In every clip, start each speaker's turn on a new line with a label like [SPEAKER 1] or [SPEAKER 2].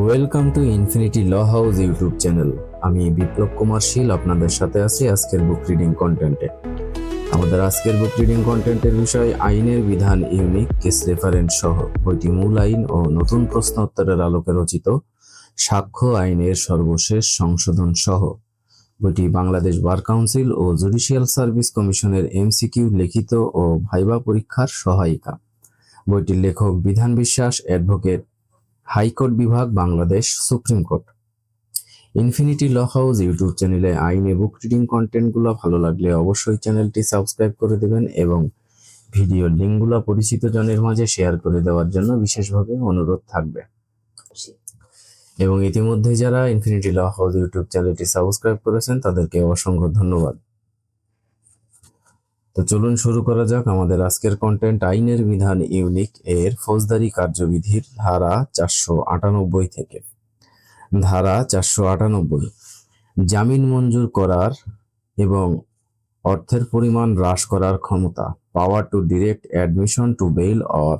[SPEAKER 1] Welcome to infinity law house YouTube channel আমি বিপ্লব কুমার শীল, আপনাদের সাথে আছি আজকের বুক রিডিং কন্টেন্টে আমাদের আজকের বুক রিডিং কন্টেন্টের বিষয় আইনের বিধান ইউনিক কেস রেফারেন্স সহ। বইটি মূল আইন ও নতুন প্রশ্ন উত্তরের আলোকে রচিত, সাক্ষ্য আইনের সর্বশেষ সংশোধন সহ। বইটি বাংলাদেশ বার কাউন্সিল ও জুডিশিয়াল সার্ভিস কমিশনের এমসিকিউ লিখিত ও ভাইবা পরীক্ষার সহায়িকা। বইটির লেখক বিধান বিশ্বাস অ্যাডভোকেট হাইকোর্ট বিভাগ Bangladesh supreme court. Infinity law house YouTube চ্যানেলে আইনে বুক রিডিং কন্টেন্টগুলো ভালো লাগলে অবশ্যই চ্যানেলটি সাবস্ক্রাইব করে দেবেন এবং ভিডিও লিঙ্কগুলো পরিচিত জনের মাঝে শেয়ার করে দেওয়ার জন্য বিশেষভাবে অনুরোধ থাকবে। এবং ইতিমধ্যে যারা ইনফিনিটি ল হাউস ইউটিউব চ্যানেলটি সাবস্ক্রাইব করেছেন তাদেরকে অসংখ্য ধন্যবাদ। তো চলুন শুরু করা যাক আমাদের আজকের কন্টেন্ট আইনের বিধান ইউনিক এর ফৌজদারি কার্যবিধির ধারা চারশো আটানব্বই থেকে। ধারা চারশো আটানব্বই। জামিন মঞ্জুর করার এবং অর্থের পরিমাণ হ্রাস করার ক্ষমতা power to direct admission to bail or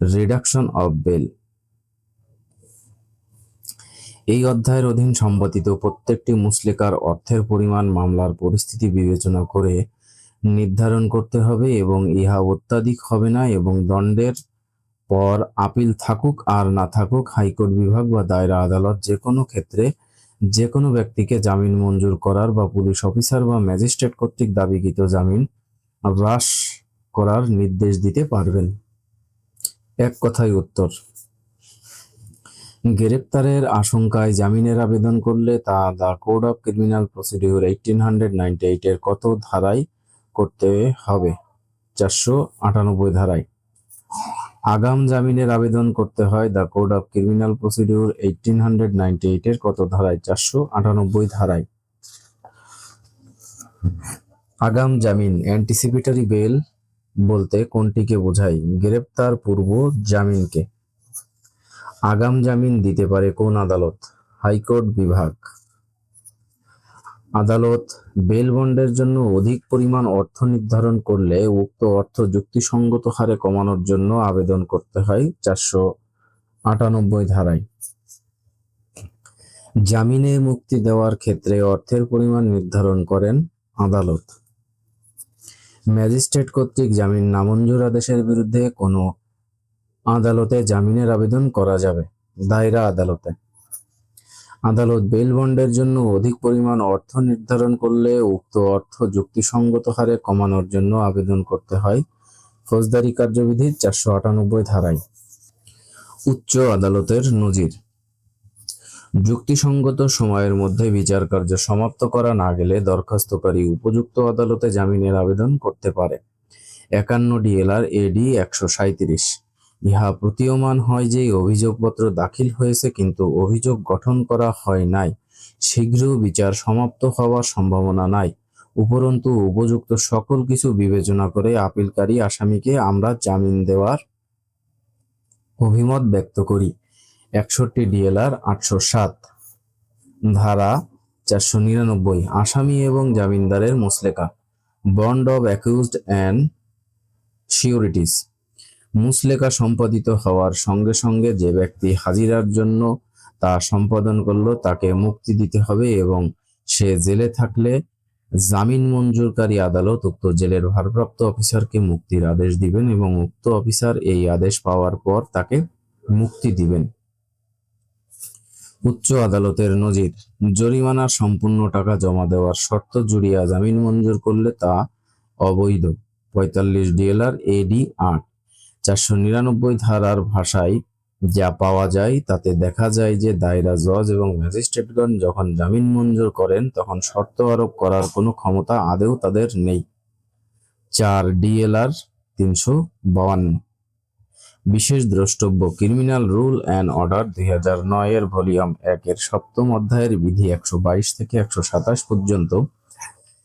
[SPEAKER 1] reduction of bail এই অধ্যায়ের অধীন সম্পাদিত প্রত্যেকটি মুসলেকার অর্থের পরিমাণ, মামলার পরিস্থিতি বিবেচনা করে নির্ধারণ করতে হবে এবং ইহা অত্যাধিক হবে না এবং দণ্ডের পর আপিল থাকুক আর না থাকুক, হাইকোর্ট বিভাগ বা দায়রা আদালত যে কোনো ক্ষেত্রে যে কোনো ব্যক্তিকে জামিন মঞ্জুর করার বা পুলিশ অফিসার বা ম্যাজিস্ট্রেট কর্তৃক দাবিকৃত জামিন হ্রাস করার নির্দেশ দিতে পারবেন। এক কথায় উত্তর, গ্রেপ্তারের আশঙ্কায় জামিনের আবেদন করলে তা the code of criminal procedure eighteen hundred ninety এইটের কত ধারায় করতে হবে। চারশো আটানব্বই ধারায়। আগাম জামিনের আবেদন করতে হয় the code of criminal procedure eighteen hundred ninety এইটের কত ধারায়? চারশো আটানব্বই ধারায়। আগাম জামিন অ্যান্টিসিপেটরি বেল বলতে কোনটিকে বোঝায়? গ্রেপ্তার পূর্ব জামিনকে। আগাম জামিন দিতে পারে কোন আদালত? হাইকোর্ট বিভাগ। আদালত বেল বন্ডের জন্য অধিক পরিমাণ অর্থ নির্ধারণ করলে উক্ত অর্থ যুক্তিসঙ্গত হারে কমানোর জন্য আবেদন করতে হয় চারশো আটানব্বই ধারায়। জামিনে মুক্তি দেওয়ার ক্ষেত্রে অর্থের পরিমাণ নির্ধারণ করেন আদালত। ম্যাজিস্ট্রেট কর্তৃক জামিন নামঞ্জুর আদেশের বিরুদ্ধে কোনো আদালতে জামিনের আবেদন করা যাবে, দায়রা আদালতে। আদালত বেল বন্ডের জন্য অধিক পরিমাণ অর্থ নির্ধারণ করলে উক্ত অর্থ যুক্তিসঙ্গত হারে কমানোর জন্য আবেদন করতে হয়। ফৌজদারি কার্যবিধির চারশো আটানব্বই ধারায়। উচ্চ আদালতের নজির। যুক্তিসঙ্গত সময়ের মধ্যে বিচার কার্য সমাপ্ত করা না গেলে দরখাস্তকারী উপযুক্ত আদালতে জামিনের আবেদন করতে পারে। একান্ন ডিএলআর এডি একশো সাঁইত্রিশ। ইহা প্রতীয়মান হয় যে অভিযোগপত্র দাখিল হয়েছে কিন্তু অভিযোগ গঠন করা হয় নাই। শীঘ্র বিচার সমাপ্ত হওয়ার সম্ভাবনা নাই। উপরন্তু উপযুক্ত সকল কিছু বিবেচনা করে আপিলকারী আসামিকে আমরা জামিন দেওয়ার অভিমত ব্যক্ত করি। একষট্টি ডিএলআর আটশো সাত। ধারা চারশো নিরানব্বই। আসামি এবং জামিনদারের মুসলেকা। Bond of accused and sureties মুসলেকা সম্পাদিত হওয়ার সঙ্গে সঙ্গে যে ব্যক্তি হাজিরার জন্য তা সম্পাদন করল, তাকে মুক্তি দিতে হবে এবং সে জেলে থাকলে জামিন মঞ্জুরকারী আদালত উক্ত জেলের ভারপ্রাপ্ত অফিসারকে মুক্তির আদেশ দিবেন এবং উক্ত অফিসার এই আদেশ পাওয়ার পর তাকে মুক্তি দিবেন। উচ্চ আদালতের নজির জরিমানার সম্পূর্ণ টাকা জমা দেওয়ার শর্ত জুড়িয়া জামিন মঞ্জুর করলে তা অবৈধ। পঁয়তাল্লিশ ডিএলআর এডি আট। চারশো নিরানব্বই ধারার ভাষায় যা পাওয়া যায়, তাতে দেখা যায় যে দায়রা জজ এবং ম্যাজিস্ট্রেটগণ যখন জামিন মঞ্জুর করেন, তখন শর্ত আরোপ করার কোনো ক্ষমতা আদেও তাদের নেই। চার ডিএলআর তিনশো বাউান্ন। বিশেষ দ্রষ্টব্য, ক্রিমিনাল রুল অ্যান্ড অর্ডার দুই হাজার নয়ের ভলিউম একের সপ্তম অধ্যায়ের বিধি একশো বাইশ থেকে একশো সাতাশ পর্যন্ত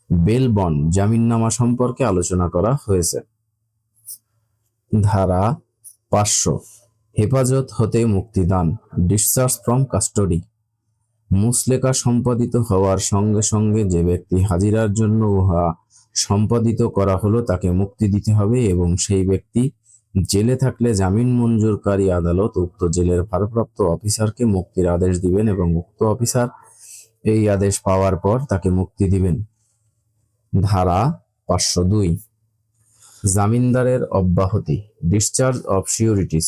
[SPEAKER 1] বেলবন জামিননামা সম্পর্কে আলোচনা করা হয়েছে। ধারা পাঁচশো। হেফাজত হতে মুক্তিদান ডিসচার্জ ফ্রম কাস্টডি মুসলেকা সম্পাদিত হওয়ার সঙ্গে সঙ্গে যে ব্যক্তি হাজিরার জন্য উহা সম্পাদিত করা হলো তাকে মুক্তি দিতে হবে এবং সেই ব্যক্তি জেলে থাকলে জামিন মঞ্জুরকারী আদালত উক্ত জেলের ভারপ্রাপ্ত অফিসারকে মুক্তির আদেশ দিবেন এবং উক্ত অফিসার এই আদেশ পাওয়ার পর তাকে মুক্তি দিবেন। ধারা পাঁচশো দুই। জামিনদারের অব্যাহতি ডিসচার্জ অফ সিউরিটিস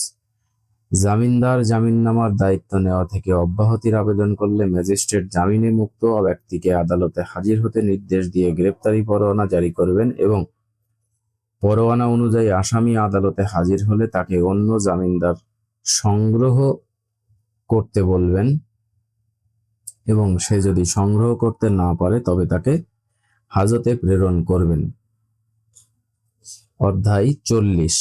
[SPEAKER 1] জামিনদার জামিননামার দায়িত্ব নেওয়া থেকে অব্যাহতির আবেদন করলে ম্যাজিস্ট্রেট জামিনে মুক্ত ব্যক্তিকে আদালতে হাজির হতে নির্দেশ দিয়ে গ্রেপ্তারি পরোয়ানা জারি করবেন এবং পরোয়ানা অনুযায়ী আসামি আদালতে হাজির হলে তাকে অন্য জামিনদার সংগ্রহ করতে বলবেন এবং সে যদি সংগ্রহ করতে না পারে তবে তাকে হাজতে প্রেরণ করবেন। অধ্যায় চল্লিশ।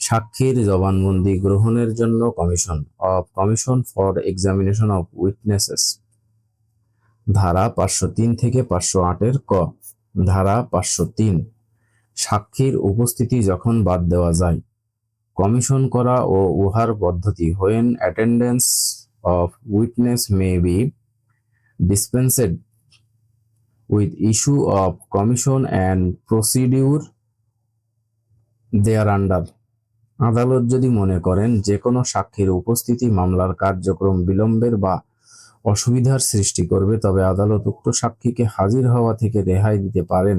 [SPEAKER 1] সাক্ষীর জবানবন্দি গ্রহণের জন্য commission of commission for examination of witnesses. ধারা পাঁচশো তিন থেকে পাঁচশো আটের ক। ধারা পাঁচশো তিন। সাক্ষীর উপস্থিতি যখন বাদ দেওয়া যায়, কমিশন করা ও উহার পদ্ধতি when attendance of witness may be dispensed with issue of commission and procedure thereunder আদালত যদি মনে করেন যে কোনো সাক্ষীর উপস্থিতি মামলার কার্যক্রম বিলম্বের বা অসুবিধার সৃষ্টি করবে, তবে আদালত উক্ত সাক্ষীকে হাজির হওয়া থেকে রেহাই দিতে পারেন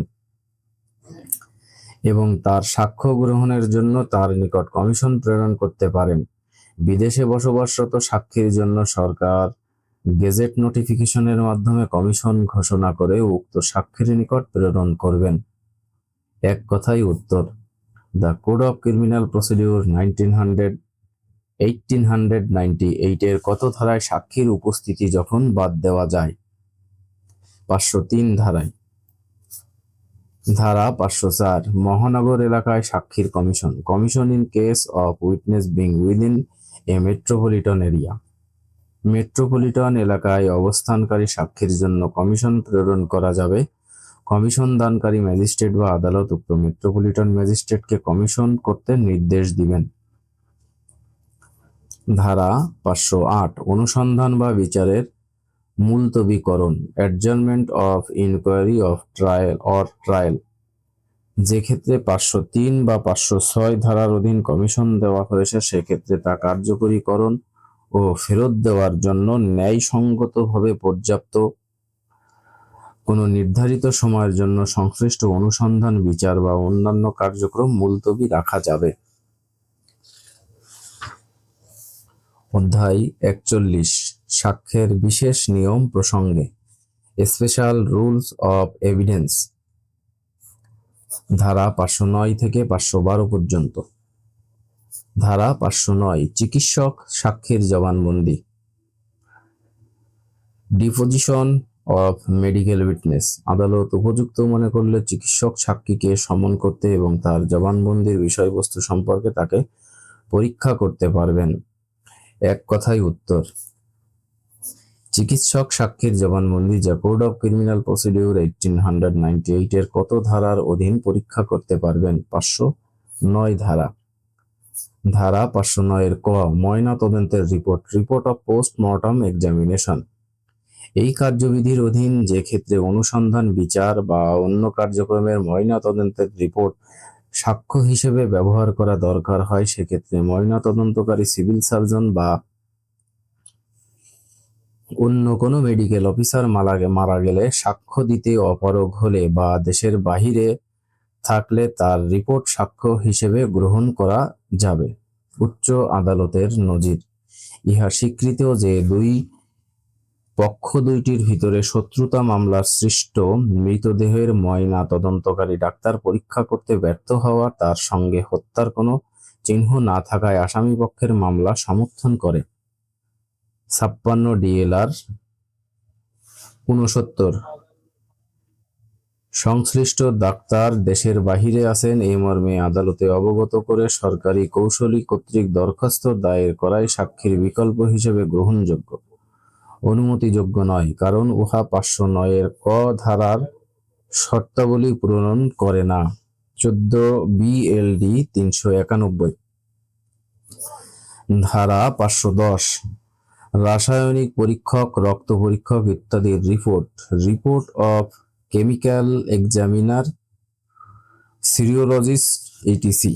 [SPEAKER 1] এবং তার সাক্ষ্য গ্রহণের জন্য তার নিকট কমিশন প্রেরণ করতে পারেন। বিদেশে বসবাসরত সাক্ষীর জন্য সরকার গেজেট নোটিফিকেশনের মাধ্যমে কমিশন ঘোষণা করে উক্ত সাক্ষীর নিকট প্রেরণ করবেন। এক কথাই উত্তর। The code of criminal procedure nineteen hundred eighteen hundred ninety এইটের কত ধারায় সাক্ষীর উপস্থিতি যখন বাদ দেওয়া যায়? পাঁচশো তিন ধারায়। ধারা পাঁচশো চার, মহানগর এলাকায় সাক্ষীর commission. Commission in case of witness being within a metropolitan area. Metropolitan এলাকায় অবস্থানকারী সাক্ষীর জন্য কমিশন প্রেরণ করা যাবে কমিশন দানকারী ম্যাজিস্ট্রেট বা আদালত উক্ত মেট্রোপলিটন ম্যাজিস্ট্রেটকে কমিশন করতে নির্দেশ দিবেন। ধারা পাঁচশো আট, অনুসন্ধান বা বিচারের মুলতবিকরণ adjournment of inquiry of trial or trial যে ক্ষেত্রে পাঁচশো তিন বা পাঁচশো ছয় ধারার অধীন কমিশন দেওয়া হয়েছে, সেক্ষেত্রে তা কার্যকরীকরণ ও ফেরত দেওয়ার জন্য ন্যায়সঙ্গতভাবে পর্যাপ্ত কোনো নির্ধারিত সময়ের জন্য সংশ্লিষ্ট অনুসন্ধান, বিচার বা অন্যান্য কার্যক্রম মুলতবি রাখা যাবে। অধ্যায় একচল্লিশ, সাক্ষ্যের বিশেষ নিয়ম প্রসঙ্গে। Special rules of evidence. ধারা পাঁচশো নয় থেকে পাঁচশো বারো পর্যন্ত। ধারা পাঁচশো নয়, চিকিৎসক সাক্ষীর জবানবন্দি। ডিপোজিশন অফ মেডিকেল উইটনেস আদালত উপযুক্ত মনে করলে চিকিৎসক সাক্ষীকে সমন করতে এবং তার জবানবন্দির বিষয়বস্তু সম্পর্কে তাকে পরীক্ষা করতে পারবেন। এক কথাই উত্তর। চিকিৎসক সাক্ষীর জবানবন্দি যা code of criminal procedure eighteen hundred ninety এইটের কত ধারার অধীন পরীক্ষা করতে পারবেন? পাঁচশো নয় ধারা। ধারা পাঁচশো নয়ের ক, ময়না তদন্তের report. Report of post mortem examination এই কার্যবিধির অধীন যে ক্ষেত্রে অনুসন্ধান, বিচার বা অন্য কার্যক্রমের ময়না তদন্তের রিপোর্ট সাক্ষ্য হিসেবে ব্যবহার করা দরকার হয়, সেক্ষেত্রে ময়না তদন্তকারী সিভিল সার্জন বা অন্য কোনো মেডিকেল অফিসার মারা মারা গেলে সাক্ষ্য দিতে অপারগ হলে বা দেশের বাহিরে থাকলে তার রিপোর্ট সাক্ষ্য হিসেবে গ্রহণ করা যাবে। উচ্চ আদালতের নজির। ইহা স্বীকৃত যে দুই পক্ষ দুইটির ভিতরে শত্রুতা মামলার সৃষ্ট মৃতদেহের ময়না তদন্তকারী ডাক্তার পরীক্ষা করতে ব্যর্থ হওয়া, তার সঙ্গে হত্যার কোনো চিহ্ন না থাকায় আসামি পক্ষের মামলা সমর্থন করে। ছাপ্পান্ন ডিএলআর উনসত্তর সংশ্লিষ্ট ডাক্তার দেশের বাহিরে আছেন এই মর্মে আদালতে অবগত করে সরকারি কৌশলী কর্তৃক দরখাস্ত দায়ের করাই সাক্ষীর বিকল্প হিসেবে গ্রহণযোগ্য। অনুমতিযোগ্য নয়, কারণ উহা পাঁচশো নয়ের ক ধারার শর্তাবলী পূরণ করে না। চোদ্দ বিএলডি তিনশো একানব্বই। ধারা পাঁচশো দশ রাসায়নিক পরীক্ষক, রক্ত পরীক্ষক ইত্যাদির report. Report of chemical examiner, serologist ETC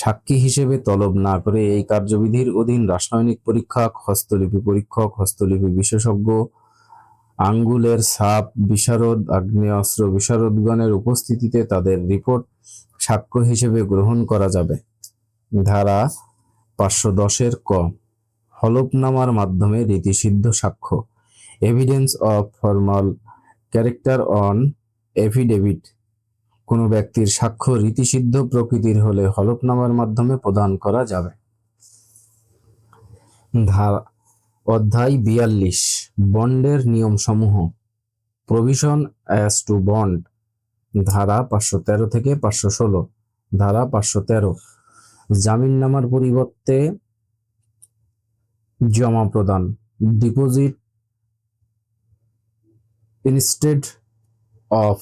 [SPEAKER 1] সাক্ষী হিসেবে তলব না করে এই কার্যবিধির অধীন রাসায়নিক পরীক্ষক হস্তলিপি পরীক্ষক, হস্তলিপি বিশেষজ্ঞ, আঙ্গুলের ছাপ বিশারদ, আগ্নেয়াস্ত্র বিশারদগণের উপস্থিতিতে তাদের রিপোর্ট সাক্ষ্য হিসেবে গ্রহণ করা যাবে। ধারা পাঁচশো দশের ক। হলফনামার মাধ্যমে রীতিসিদ্ধ সাক্ষ্য। Evidence of formal character on affidavit কোনো ব্যক্তির সাক্ষ্য রীতিসিদ্ধ প্রকৃতির হলে হলফনামার মাধ্যমে প্রদান করা যাবে। ধারা অধ্যায় বিয়াল্লিশ, বন্ডের নিয়মসমূহ। প্রভিশন অ্যাজ টু বন্ড ধারা পাঁচশো তেরো থেকে পাঁচশো ষোলো, ধারা পাঁচশো তেরো। জামিননামার পরিবর্তে জমা প্রদান deposit instead of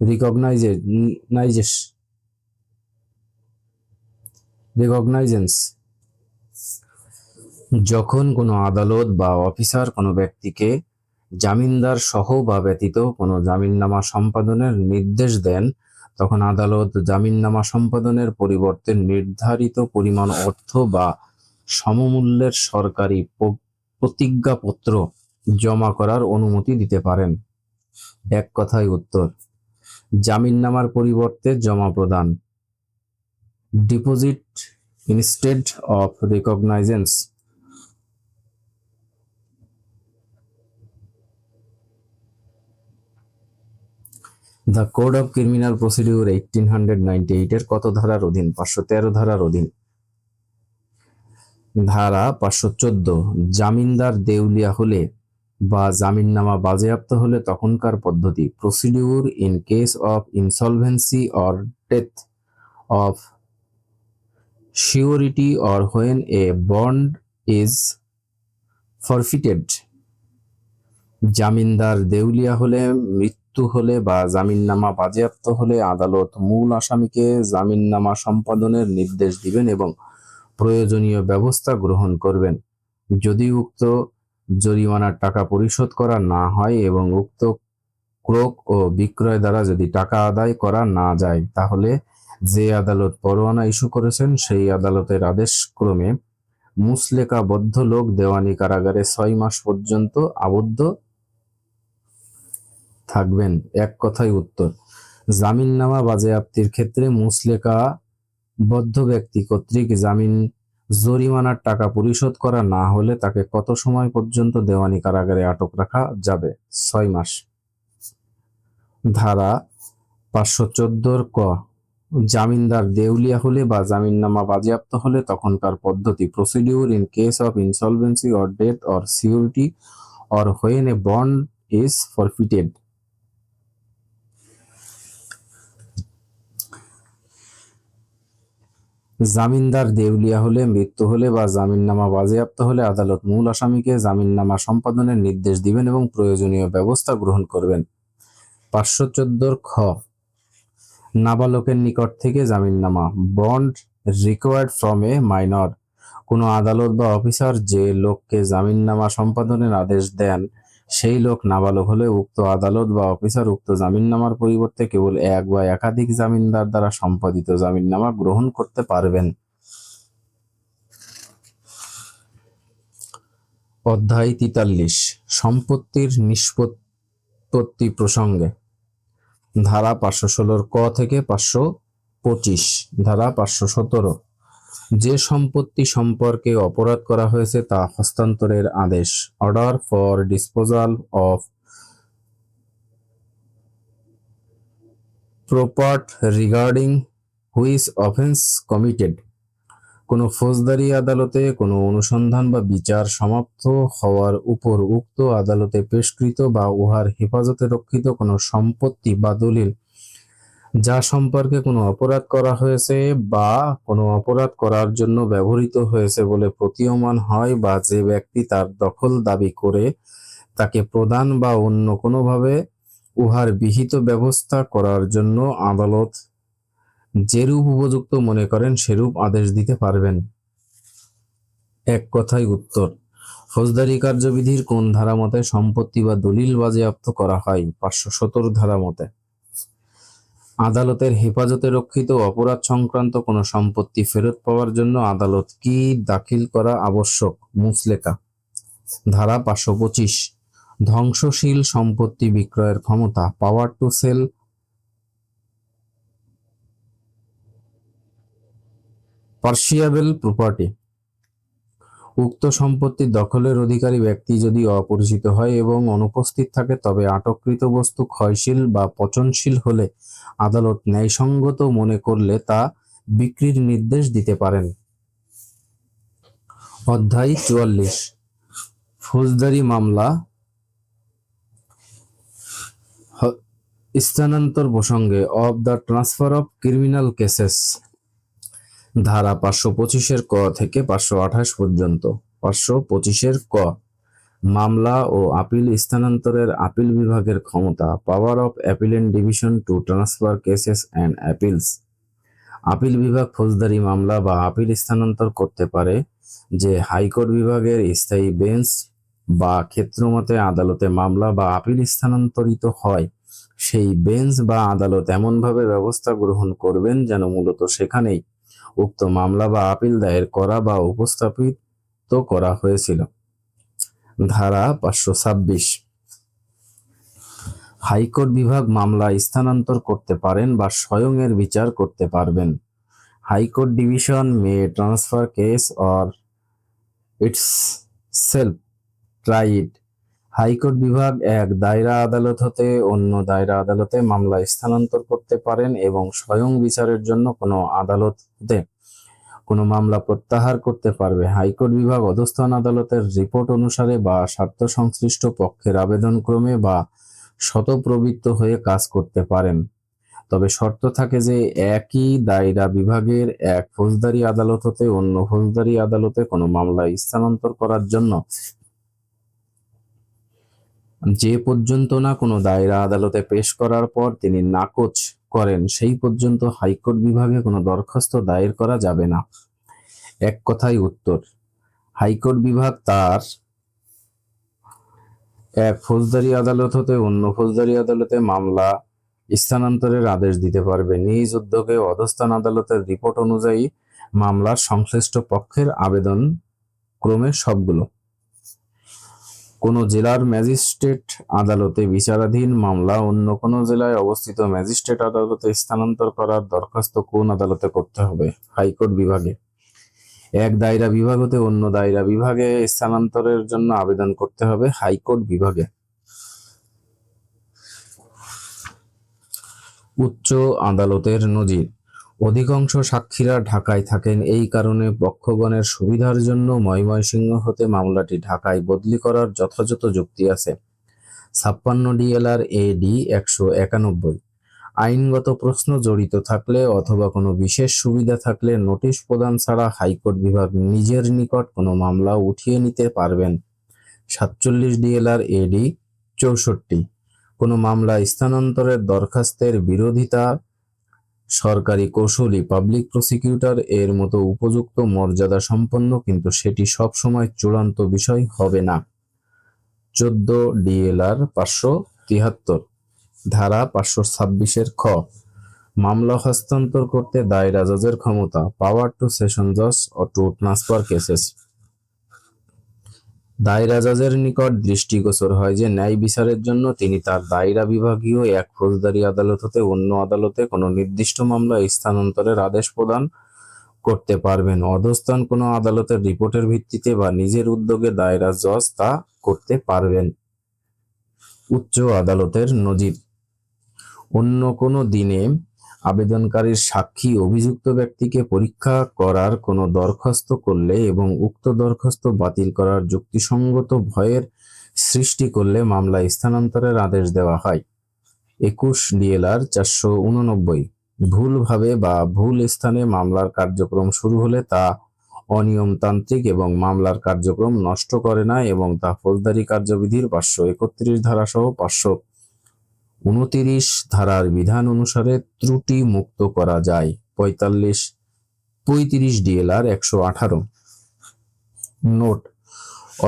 [SPEAKER 1] recognizes recognizance যখন কোনো আদালত বা অফিসার কোনো ব্যক্তিকে জামিনদার সহ বা ব্যতীত কোনো জামিননামা সম্পাদনের নির্দেশ দেন, তখন আদালত জামিননামা সম্পাদনের পরিবর্তে নির্ধারিত পরিমাণ অর্থ বা সমমূল্যের সরকারি প্রতিজ্ঞাপত্র জমা করার অনুমতি দিতে পারেন। এক কথায় উত্তর। জামিননামার পরিবর্তে জমা প্রদান। Deposit instead of recognizance the code of criminal procedure eighteen hundred ninety এইটের কত ধারার অধীন? পাঁচশো তেরো ধারার অধীন। ধারা পাঁচশো চোদ্দ। জামিনদার দেউলিয়া হলে বা জামিননামা বাজেয়াপ্ত হলে তখনকার পদ্ধতি procedure in case of insolvency or death of surety or when a bond is forfeited জামিনদার দেউলিয়া হলে, মৃত্যু হলে বা জামিননামা বাজেয়াপ্ত হলে আদালত মূল আসামিকে জামিননামা সম্পাদনের নির্দেশ দিবেন এবং প্রয়োজনীয় ব্যবস্থা গ্রহণ করবেন। যদি উক্ত জরিমানার টাকা পরিশোধ করা না হয় এবং উক্ত ক্রোক ও বিক্রয় দ্বারা যদি টাকা আদায় করা না যায়, তাহলে যে আদালত পরোয়ানা ইস্যু করেছেন সেই আদালতের আদেশ ক্রমে মুসলেকাবদ্ধ লোক দেওয়ানি কারাগারে ছয় মাস পর্যন্ত আবদ্ধ থাকবেন। এক কথায় উত্তর, জামিননামা বাজেয়াপ্তির ক্ষেত্রে মুসলেকা বদ্ধ ব্যক্তি কর্তৃক জামিন জরিমানার টাকা পরিশোধ করা না হলে তাকে কত সময় পর্যন্ত দেওয়ানি কারাগারে আটক রাখা যাবে? ছয় মাস। ধারা পাঁচশো চোদ্দোর ক। জামিনদার দেউলিয়া হলে বা জামিননামা বাজেয়াপ্ত হলে তখনকার পদ্ধতি procedure in case of insolvency or death or surety or when a bond is forfeited. জামিনদার দেউলিয়া হলে মৃত্যু হলে বা জামিননামা বাজেয়াপ্ত হলে আদালত মূল আসামিকে জামিননামা সম্পাদনের নির্দেশ দিবেন এবং প্রয়োজনীয় ব্যবস্থা গ্রহণ করবেন। পাঁচশো চোদ্দোর খ। নাবালকের নিকট থেকে জামিননামা, bond required from a minor. কোনো আদালত বা অফিসার যে লোককে জামিননামা সম্পাদনের আদেশ দেন সেই লোক নাবালক হলে উক্ত আদালত বা অফিসার উক্ত জামিননামার পরিবর্তে কেবল এক বা একাধিক জামিনদার দ্বারা সম্পাদিত জামিননামা গ্রহণ করতে পারবেন। অধ্যায় তিতাল্লিশ, সম্পত্তির নিষ্পত্তি প্রসঙ্গে। ধারা পাঁচশো ষোলোর ক থেকে পাঁচশো পঁচিশ, ধারা পাঁচশো সতেরো। যে সম্পত্তি সম্পর্কে অপরাধ করা হয়েছে তা হস্তান্তরের আদেশ। Order for disposal of property regarding which offence committed কোনো ফৌজদারি আদালতে কোনো অনুসন্ধান বা বিচার সমাপ্ত হওয়ার উপর উক্ত আদালতে পেশকৃত বা উহার হেফাজতে রক্ষিত কোনো সম্পত্তি বা দলিল যা সম্পর্কে কোনো অপরাধ করা হয়েছে বা কোনো অপরাধ করার জন্য ব্যবহৃত হয়েছে বলে প্রতীয়মান হয় বা যে ব্যক্তি তার দখল দাবি করে তাকে প্রদান বা অন্য কোনোভাবে উহার বিহিত ব্যবস্থা করার জন্য আদালত যেরূপ উপযুক্ত মনে করেন, সেরূপ আদেশ দিতে পারবেন। এক কথায় উত্তর, ফৌজদারি কার্যবিধির কোন ধারা মতে সম্পত্তি বা দলিল বাজেয়াপ্ত করা হয়? পাঁচশো সত্তর ধারা মতে। আদালতের হেফাজতে রক্ষিত অপরাধ সংক্রান্ত কোনো সম্পত্তি ফেরত পাওয়ার জন্য আদালত কি দাখিল করা আবশ্যক? মুসলেকা। ধারা পাঁচশো পঁচিশ। ধ্বংসশীল সম্পত্তি বিক্রয়ের ক্ষমতা power to sell perishable property উক্ত সম্পত্তি দখলের অধিকারী ব্যক্তি যদি অপরিচিত হয় এবং অনুপস্থিত থাকে, তবে আটককৃত বস্তু ক্ষয়শীল বা পচনশীল হলে আদালত ন্যায়সঙ্গত মনে করলে তা বিক্রির নির্দেশ দিতে পারেন। অধ্যায় চুয়াল্লিশ। ফৌজদারি মামলা। স্থানান্তর প্রসঙ্গে of the transfer of criminal cases ধারা পাঁচশো পঁচিশের ক থেকে পাঁচশো আঠাশ পর্যন্ত। পাঁচশো পঁচিশের ক, মামলা ও আপিল স্থানান্তরের আপিল বিভাগের ক্ষমতা power of appellant division to transfer cases and appeals appeal বিভাগ ফৌজদারি মামলা বা আপিল স্থানান্তর করতে পারে যে হাইকোর্ট বিভাগের স্থায়ী বেঞ্চ বা ক্ষেত্রমতে আদালতে মামলা বা আপিল স্থানান্তরিত হয়। সেই বেঞ্চ বা আদালত এমনভাবে ব্যবস্থা গ্রহণ করবেন যেন মূলত সেখানেই উক্ত মামলা বা আপিল দায়ের করা বা উপস্থাপিত করা হয়েছিল। ধারা পাঁচশো ছাব্বিশ। হাইকোর্ট বিভাগ মামলা স্থানান্তর করতে পারেন বা স্বয়ং এর বিচার করতে পারবেন। High court division may transfer case or itself tried high court বিভাগ এক, দায়রা আদালত হতে অন্য দায়রা আদালতে মামলা স্থানান্তর করতে পারেন এবং স্বয়ং বিচারের জন্য কোনো আদালত হতে কোনো মামলা প্রত্যাহার করতে পারবে। হাইকোর্ট বিভাগ অধস্থান আদালতের রিপোর্ট অনুসারে বা স্বার্থ সংশ্লিষ্ট পক্ষের আবেদন ক্রমে বা শতপ্রবৃত্ত হয়ে কাজ করতে পারেন। তবে শর্ত থাকে যে একই দায়রা বিভাগের এক ফৌজদারি আদালত হতে অন্য ফৌজদারি আদালতে কোনো মামলা স্থানান্তর করার জন্য যে পর্যন্ত না কোনো দায়রা আদালতে পেশ করার পর তিনি নাকচ করেন, সেই পর্যন্ত হাইকোর্ট বিভাগে কোনো দরখাস্ত দায়ের করা যাবে না। এক কথায় উত্তর, হাইকোর্ট বিভাগ তার এক ফৌজদারি আদালত হতে অন্য ফৌজদারি আদালতে মামলা স্থানান্তরের আদেশ দিতে পারবে। নিজ উদ্যোগে অধস্থান আদালতের রিপোর্ট অনুযায়ী মামলার সংশ্লিষ্ট পক্ষের আবেদন ক্রমে সবগুলো। কোনো জেলার ম্যাজিস্ট্রেট আদালতে বিচারাধীন মামলা অন্য কোনো জেলায় অবস্থিত ম্যাজিস্ট্রেট আদালতে স্থানান্তর করার দরখাস্ত কোন আদালতে করতে হবে? হাইকোর্ট বিভাগে। এক দায়রা বিভাগ হতে অন্য দায়রা বিভাগে স্থানান্তরের জন্য আবেদন করতে হবে হাইকোর্ট বিভাগে। উচ্চ আদালতের নজির। অধিকাংশ সাক্ষীরা ঢাকায় থাকেন। এই কারণে পক্ষগণের সুবিধার জন্য ময়মনসিংহ হতে মামলাটি ঢাকায় বদলি করার যথাযথ যুক্তি আছে। ছাপ্পান্ন ডিএলআর এডি একশো একানব্বই। আইনগত প্রশ্ন জড়িত থাকলে অথবা কোনো বিশেষ সুবিধা থাকলে নোটিশ প্রদান ছাড়া হাইকোর্ট বিভাগ নিজের নিকট কোনো মামলা উঠিয়ে নিতে পারবেন। সাতচল্লিশ ডিএলআর এডি চৌষট্টি। কোনো মামলা স্থানান্তরের দরখাস্তের বিরোধিতা সরকারি কৌশলী পাবলিক প্রসিকিউটর এর মতো উপযুক্ত মর্যাদা সম্পন্ন কিন্তু সেটি সব সময় চূড়ান্ত বিষয় হবে না। চোদ্দ ডিএলআর পাঁচশো তিয়াত্তর ধারা পাঁচশো ছাব্বিশের খ, মামলা হস্তান্তর করতে দায়রা জজের ক্ষমতা পাওয়ার টু সেশন জজ ও টু ট্রান্সফার কেসেস দায়রা জজের নিকট দৃষ্টিগোচর হয় যে ন্যায় বিচারের জন্য তিনি তার দায়রা বিভাগীয় এক ফৌজদারি আদালত হতে অন্য আদালতে কোনো নির্দিষ্ট মামলা স্থানান্তরের আদেশ প্রদান করতে পারবেন। অধস্থান কোনো আদালতের রিপোর্টের ভিত্তিতে বা নিজের উদ্যোগে দায়রা জজ তা করতে পারবেন। উচ্চ আদালতের নজির। অন্য কোনো দিনে আবেদনকারীর সাক্ষী অভিযুক্ত ব্যক্তিকে পরীক্ষা করার কোনো দরখাস্ত করলে এবং উক্ত দরখাস্ত বাতিল করার যুক্তিসঙ্গত ভয়ের সৃষ্টি করলে মামলা স্থানান্তরের আদেশ দেওয়া হয়। একুশ ডিএলআর চারশো উননব্বই। ভুলভাবে বা ভুল স্থানে মামলার কার্যক্রম শুরু হলে তা অনিয়মতান্ত্রিক এবং মামলার কার্যক্রম নষ্ট করে না এবং তা ফৌজদারি কার্যবিধির পাঁচশো একত্রিশ ধারাসহ পাঁচশো উনতিরিশ ধারার বিধান অনুসারে ত্রুটি মুক্ত করা যায়। পঁয়তাল্লিশ, পঁয়ত্রিশ ডিএলআর একশো আঠারো। নোট,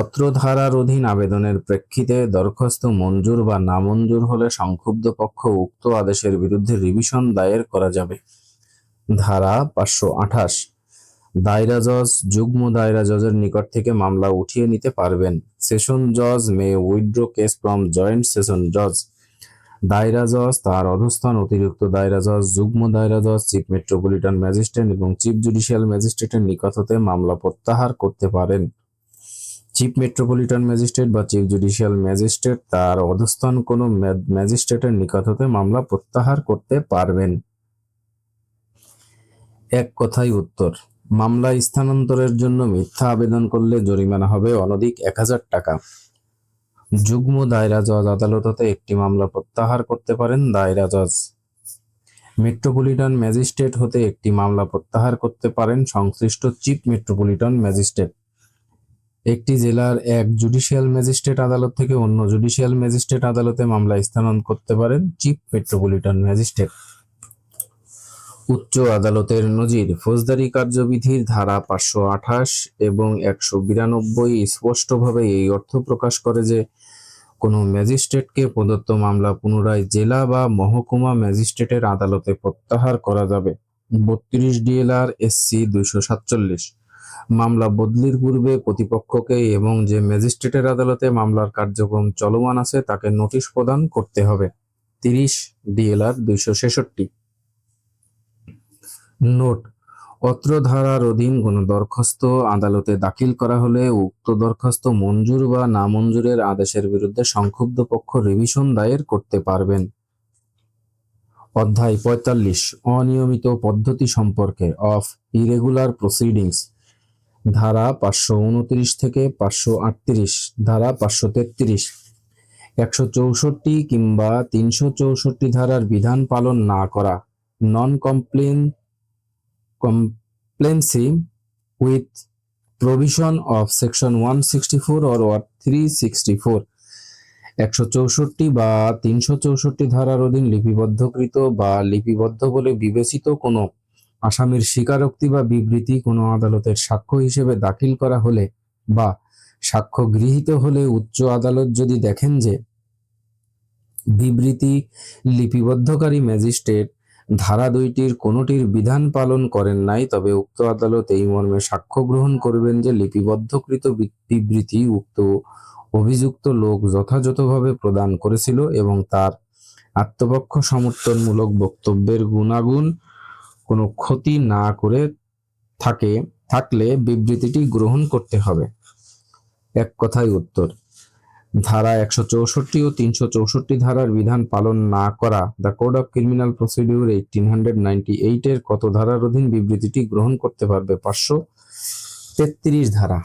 [SPEAKER 1] অত্র ধারার অধীন আবেদনের প্রেক্ষিতে দরখাস্ত মঞ্জুর বা নামঞ্জুর হলে সংক্ষুব্ধ পক্ষ উক্ত আদেশের বিরুদ্ধে রিভিশন দায়ের করা যাবে। ধারা পাঁচশো আঠাশ, দায়রা জজ, যুগ্ম দায়রা জজের নিকট থেকে মামলা উঠিয়ে নিতে পারবেন। সেশন জজ, মে withdraw case from joint session জজ। দায়রা জজ তার অধস্থান অতিরিক্ত দায়রা জজ যুগ্ম দায়রা জজ চিফ মেট্রোপলিটন ম্যাজিস্ট্রেট এবং চিফ জুডিশিয়াল ম্যাজিস্ট্রেটের নিকট হতে মামলা প্রত্যাহার করতে পারেন। চিফ মেট্রোপলিটন ম্যাজিস্ট্রেট বা চিফ জুডিশিয়াল ম্যাজিস্ট্রেট তার অধস্থান কোনো ম্যা- ম্যাজিস্ট্রেটের নিকট হতে মামলা প্রত্যাহার করতে পারবেন। এক কথায় উত্তর মামলা স্থানান্তরের জন্য মিথ্যা আবেদন করলে জরিমানা হবে অনধিক এক হাজার টাকা। যুগ্ম দায়রা জজ আদালত হতে একটি মামলা প্রত্যাহার করতে পারেন দায়রা জজ মেট্রোপলিটন ম্যাজিস্ট্রেট হতে একটি মামলা প্রত্যাহার করতে পারেন সংশ্লিষ্ট চিফ মেট্রোপলিটন ম্যাজিস্ট্রেট। একটি জেলার এক জুডিশিয়াল ম্যাজিস্ট্রেট আদালত থেকে অন্য জুডিশিয়াল ম্যাজিস্ট্রেট আদালতে মামলা স্থানান্তর করতে পারেন চিফ মেট্রোপলিটন ম্যাজিস্ট্রেট। উচ্চ আদালতের নজির ফৌজদারি কার্যবিধির ধারা পাঁচশো আঠাশ এবং একশো বিরানব্বই স্পষ্টভাবে এই অর্থ প্রকাশ করে যে কোনো ম্যাজিস্ট্রেটকে প্রদত্ত মামলা পুনরায় জেলা বা মহকুমা ম্যাজিস্ট্রেটের আদালতে প্রত্যাহার করা যাবে। বত্রিশ ডিএলআর এসসি দুইশো সাতচল্লিশ। মামলা বদলির পূর্বে প্রতিপক্ষকে এবং যে ম্যাজিস্ট্রেটের আদালতে মামলার কার্যক্রম চলমান আছে তাকে নোটিশ প্রদান করতে হবে। তিরিশ ডিএলআর দুইশো ছেষট্টি। নোট। অত্র ধারার অধীন কোনো দরখাস্ত আদালতে দাখিল করা হলে উক্ত দরখাস্ত মঞ্জুর বা নামঞ্জুরের আদেশের বিরুদ্ধে সংক্ষুব্ধ পক্ষ রিভিশন দায়ের করতে পারবেন। অধ্যায় পঁয়তাল্লিশ, অনিয়মিত পদ্ধতি সম্পর্কে অফ ইরেগুলার প্রসিডিংস ধারা পাঁচশো উনত্রিশ থেকে পাঁচশো আটত্রিশ, ধারা পাঁচশো তেত্রিশ, একশো চৌষট্টি কিংবা তিনশো চৌষট্টি ধারার বিধান পালন না করা non complain complacency with provision of section 164 or or 364 একশো চৌষট্টি বা তিনশো চৌষট্টি ধারার অধীন লিপিবদ্ধকৃত বা লিপিবদ্ধ বলে বিবেচিত কোনো আসামির স্বীকারোক্তি বা বিবৃতি কোনো আদালতের সাক্ষ্য হিসেবে দাখিল করা হলে বা সাক্ষ্য গৃহীত হলে উচ্চ আদালত যদি দেখেন যে বিবৃতি লিপিবদ্ধকারী ম্যাজিস্ট্রেট ধারা দুইটির কোনোটির বিধান পালন করেন নাই, তবে উক্ত আদালত এই মর্মে সাক্ষ্য গ্রহণ করবেন যে লিপিবদ্ধকৃত বিবৃতি উক্ত অভিযুক্ত লোক যথাযথভাবে প্রদান করেছিল এবং তার আত্মপক্ষ সমর্থনমূলক বক্তব্যের গুণাগুণ কোনো ক্ষতি না করে থাকে, থাকলে বিবৃতিটি গ্রহণ করতে হবে। এক কথায় উত্তর। ধারা একশো চৌষট্টি ও তিনশো চৌষট্টি ধারার বিধান পালন না করা the code of criminal procedure eighteen hundred ninety এইটের কত ধারার অধীন বিবৃতিটি গ্রহণ করতে পারবে পাঁচশো তেত্রিশ ধারা।